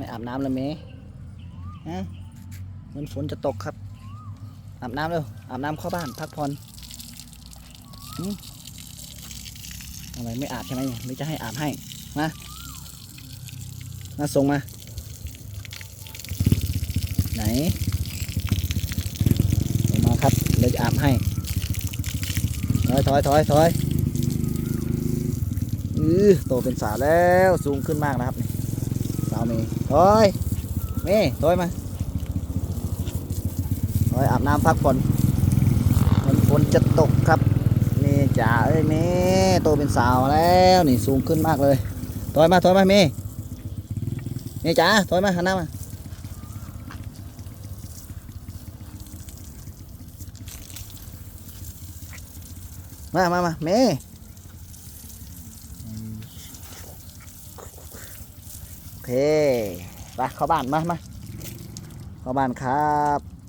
ไม่อาบน้ำแล้วเมฮะมันฝนจะตกครับ อาบน้ำเร็ว อาบน้ำเข้าบ้าน พักผ่อนอะไรไม่อาบใช่ไหมไม่จะให้อาบให้ มา มาส่งมา ไหนส่งมาครับเดี๋ยวจะอาบให้ ถอยถอยถอยถอยอือโตเป็นสาวแล้ว สูงขึ้นมากนะครับ นี่สาเมย์ถอยเมย์ถอยมาถอยอาบน้ำพักผ่อนมันฝนจะตกครับเมย์จ๋าเอ้ยเมย์โตเป็นสาวแล้วนี่สูงขึ้นมากเลยถอยมาถอยมาเมย์เมย์จ๋าถอยมาหันหน้ามามามามาเมโเค ไปเข้าบ้านมามาเข้าบ้านครับ